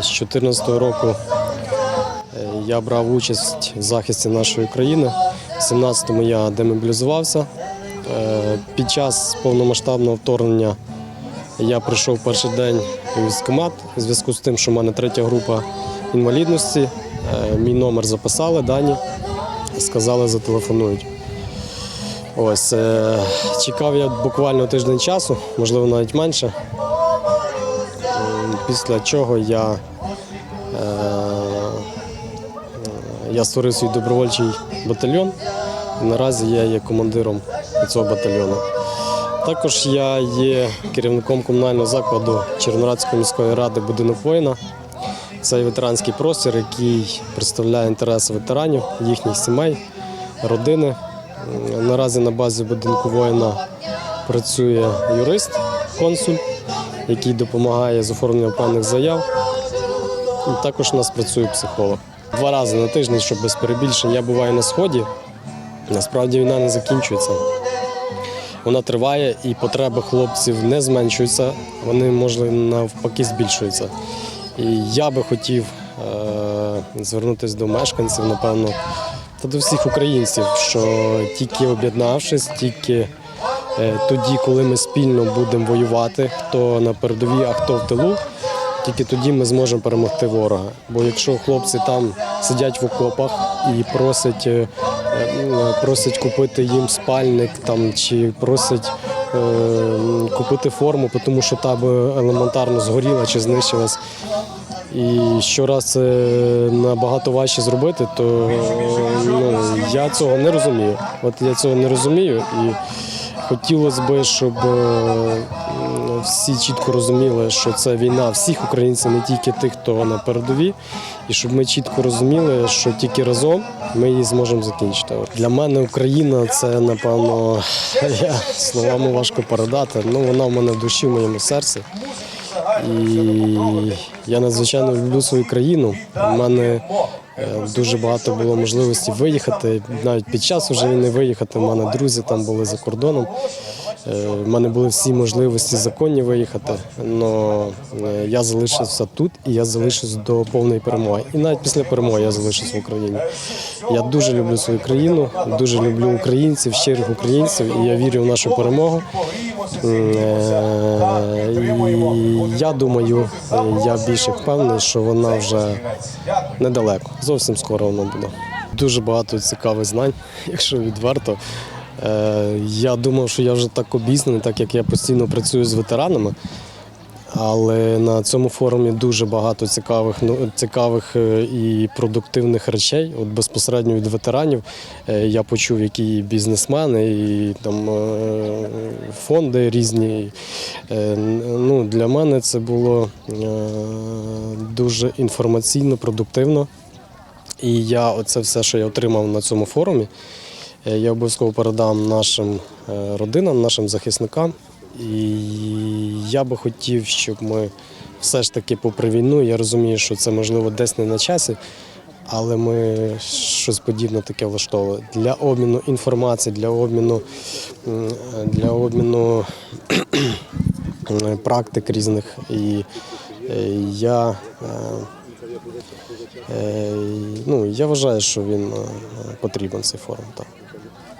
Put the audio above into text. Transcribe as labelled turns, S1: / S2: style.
S1: З 2014 року е, я брав участь в захисті нашої країни. В 17-му я демобілізувався. Е, Під час повномасштабного вторгнення я прийшов перший день у військкомат у зв'язку з тим, що в мене третя група інвалідності. Е, Мій номер записали, дані, сказали, зателефонують. Ось чекав я буквально тиждень часу, можливо, навіть менше. Після чого я, е, я створив свій добровольчий батальйон. Наразі я є командиром цього батальйону. Також я є керівником комунального закладу Червонорадської міської ради Будинок воїна. Це ветеранський простір, який представляє інтереси ветеранів, їхніх сімей, родини. Наразі на базі будинку воїна працює юрист, консуль, який допомагає з оформленням певних заяв. І також у нас працює психолог. Два рази на тиждень, щоб без перебільшень. Я буваю на сході. Насправді війна не закінчується. Вона триває і потреби хлопців не зменшуються, вони, можливо, навпаки збільшуються. І я би хотів е- звернутися до мешканців, напевно, та до всіх українців, що тільки об'єднавшись, тільки тоді, коли ми спільно будемо воювати, хто на передовій, а хто в тилу, тільки тоді ми зможемо перемогти ворога. Бо якщо хлопці там сидять в окопах і просять, е, е, просять купити їм спальник там, чи просять е, купити форму, тому що та би елементарно згоріла чи знищилась. І щораз це набагато важче зробити, то ну, я цього не розумію. От я цього не розумію і хотілося б, щоб е, всі чітко розуміли, що це війна всіх українців, не тільки тих, хто на передовій, і щоб ми чітко розуміли, що тільки разом ми її зможемо закінчити. Для мене Україна це напевно я, словами важко передати. Ну вона в мене в душі, в моєму серці. І я надзвичайно люблю свою країну. У мене е, дуже багато було можливості виїхати. Навіть під час вже війни виїхати. У мене друзі там були за кордоном. Е, У мене були всі можливості законні виїхати. але я залишився тут і я залишусь до повної перемоги. І навіть після перемоги я залишусь в Україні. Я дуже люблю свою країну, дуже люблю українців, щирих українців, і я вірю в нашу перемогу. Е, І я думаю, е, я більше впевнений, що вона вже недалеко. Зовсім скоро вона буде. Дуже багато цікавих знань, якщо відверто. Е, Я думав, що я вже так обізнаний, так як я постійно працюю з ветеранами. Але на цьому форумі дуже багато цікавих, цікавих е, і продуктивних речей. От безпосередньо від ветеранів е, я почув, які бізнесмени і там фонди різні. Ну, для мене це було дуже інформаційно, продуктивно. І я оце все, що я отримав на цьому форумі, я обов'язково передам нашим е, родинам, нашим захисникам. І я би хотів, щоб ми все ж таки, попри війну, я розумію, що це можливо десь не на часі, але ми щось подібне таке влаштовували для обміну інформації, для обміну, для обміну практик різних. І е, я, е, е, ну, я вважаю, що він е, потрібен цей форум. Так.